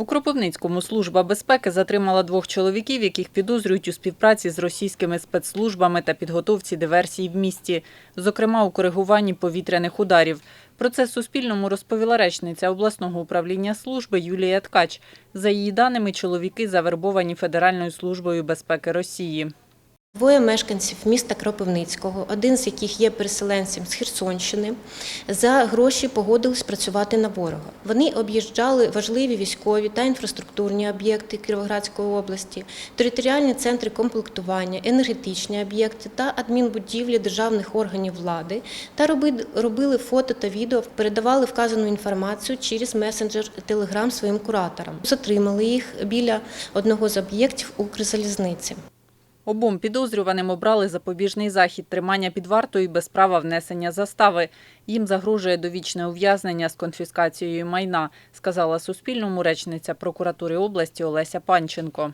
У Кропивницькому служба безпеки затримала двох чоловіків, яких підозрюють у співпраці з російськими спецслужбами та підготовці диверсій в місті, зокрема у коригуванні повітряних ударів. Про це Суспільному розповіла речниця обласного управління служби Юлія Ткач. За її даними, чоловіки завербовані Федеральною службою безпеки Росії. Двоє мешканців міста Кропивницького, один з яких є переселенцем з Херсонщини, за гроші погодились працювати на ворога. Вони об'їжджали важливі військові та інфраструктурні об'єкти Кіровоградської області, територіальні центри комплектування, енергетичні об'єкти та адмінбудівлі державних органів влади та робили фото та відео, передавали вказану інформацію через месенджер Telegram своїм кураторам. Затримали їх біля одного з об'єктів Укрзалізниці. Обом підозрюваним обрали запобіжний захід тримання під вартою без права внесення застави. Їм загрожує довічне ув'язнення з конфіскацією майна, сказала Суспільному речниця прокуратури області Олеся Панченко.